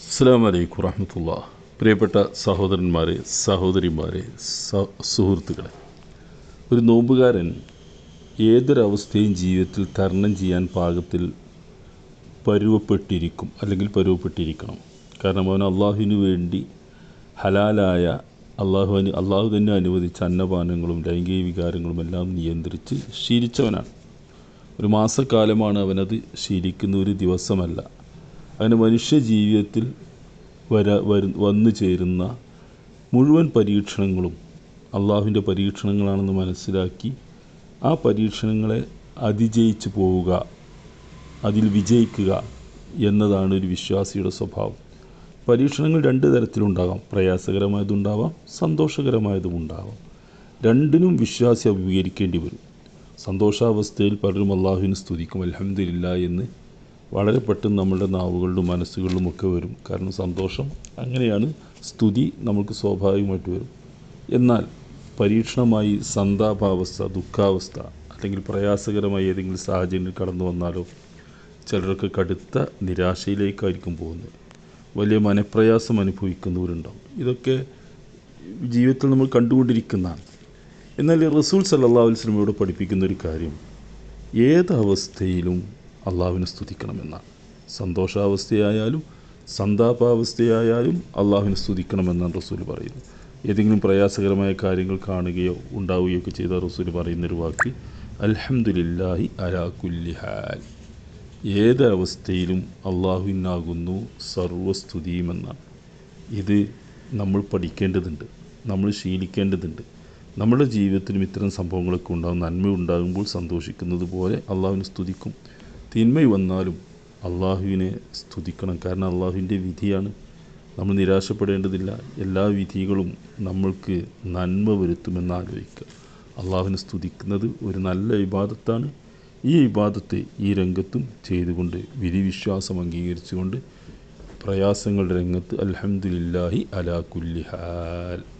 അസ്സാം വലൈക്കും വറഹമത്തുള്ള. പ്രിയപ്പെട്ട സഹോദരന്മാരെ സഹോദരിമാരെ സുഹൃത്തുക്കളെ ഒരു നോമ്പുകാരൻ ഏതൊരവസ്ഥയും ജീവിതത്തിൽ തരണം ചെയ്യാൻ പാകത്തിൽ പരുവപ്പെട്ടിരിക്കും അല്ലെങ്കിൽ പരുവപ്പെട്ടിരിക്കണം. കാരണം അവൻ അള്ളാഹുവിന് വേണ്ടി ഹലാലായ അള്ളാഹുവിന് അള്ളാഹു തന്നെ അനുവദിച്ച അന്നപാനങ്ങളും ലൈംഗിക വികാരങ്ങളും എല്ലാം നിയന്ത്രിച്ച് ശീലിച്ചവനാണ്. ഒരു മാസക്കാലമാണ് അവനത് ശീലിക്കുന്ന ഒരു ദിവസമല്ല. അങ്ങനെ മനുഷ്യ ജീവിതത്തിൽ വര വന്നു ചേരുന്ന മുഴുവൻ പരീക്ഷണങ്ങളും അള്ളാഹുവിന്റെ പരീക്ഷണങ്ങളാണെന്ന് മനസ്സിലാക്കി ആ പരീക്ഷണങ്ങളെ അതിജയിച്ച് പോവുക അതിൽ വിജയിക്കുക എന്നതാണ് ഒരു വിശ്വാസിയുടെ സ്വഭാവം. പരീക്ഷണങ്ങൾ രണ്ട് തരത്തിലുണ്ടാകാം. പ്രയാസകരമായതുണ്ടാവാം സന്തോഷകരമായതും ഉണ്ടാവാം രണ്ടിനും വിശ്വാസി അഭിമുഖീകരിക്കേണ്ടി വരും. സന്തോഷാവസ്ഥയിൽ പലരും അള്ളാഹുവിനെ സ്തുതിക്കും അലഹമില്ല എന്ന് വളരെ പെട്ടെന്ന് നമ്മളുടെ നാവുകളിലും മനസ്സുകളിലും ഒക്കെ വരും. കാരണം സന്തോഷം അങ്ങനെയാണ് സ്തുതി നമുക്ക് സ്വാഭാവികമായിട്ട് വരും. എന്നാൽ പരീക്ഷണമായി സന്താപാവസ്ഥ ദുഃഖാവസ്ഥ അല്ലെങ്കിൽ പ്രയാസകരമായി ഏതെങ്കിലും സാഹചര്യം കടന്നു വന്നാലോ ചിലർക്ക് കടുത്ത നിരാശയിലേക്കായിരിക്കും പോകുന്നത്. വലിയ മനപ്രയാസം അനുഭവിക്കുന്നവരുണ്ടാവും. ഇതൊക്കെ ജീവിതത്തിൽ നമ്മൾ കണ്ടുകൊണ്ടിരിക്കുന്നതാണ്. എന്നാൽ റസൂൽ സല്ലാ അലിസ്ലമയോട് പഠിപ്പിക്കുന്ന ഒരു കാര്യം ഏത് അവസ്ഥയിലും അള്ളാഹുവിനെ സ്തുതിക്കണമെന്നാണ് സന്തോഷാവസ്ഥയായാലും സന്താപാവസ്ഥയായാലും അള്ളാഹുവിനെ സ്തുതിക്കണമെന്നാണ് റസൂൽ പറയുന്നത്. ഏതെങ്കിലും പ്രയാസകരമായ കാര്യങ്ങൾ കാണുകയോ ഉണ്ടാവുകയോ ഒക്കെ ചെയ്ത റസൂൽ പറയുന്നൊരു വാക്ക് അലഹമുല്ലാഹി അലാ കുല്ലി ഹാൽ. ഏത് അവസ്ഥയിലും അള്ളാഹുവിനാകുന്നു സർവസ്തുതിയുമെന്നാണ്. ഇത് നമ്മൾ പഠിക്കേണ്ടതുണ്ട് നമ്മൾ ശീലിക്കേണ്ടതുണ്ട്. നമ്മുടെ ജീവിതത്തിലും ഇത്തരം സംഭവങ്ങളൊക്കെ ഉണ്ടാകും നന്മ ഉണ്ടാകുമ്പോൾ സന്തോഷിക്കുന്നത് പോലെ അള്ളാഹുവിനെ സ്തുതിക്കും. തിന്മ വന്നാലും അള്ളാഹുവിനെ സ്തുതിക്കണം. കാരണം അള്ളാഹുവിന്റെ വിധിയാണ്. നമ്മൾ നിരാശപ്പെടേണ്ടതില്ല. എല്ലാ വിധികളും നമ്മൾക്ക് നന്മ വരുത്തുമെന്ന് ആലോചിക്കുക. അള്ളാഹുവിനെ സ്തുതിക്കുന്നത് ഒരു നല്ല വിവാദത്താണ് ഈ വിവാദത്തെ ഈ രംഗത്തും ചെയ്തുകൊണ്ട് വിധിവിശ്വാസം അംഗീകരിച്ചുകൊണ്ട് പ്രയാസങ്ങളുടെ രംഗത്ത് അലഹമുല്ലാഹി അലാ കുല്ലി ഹാൽ.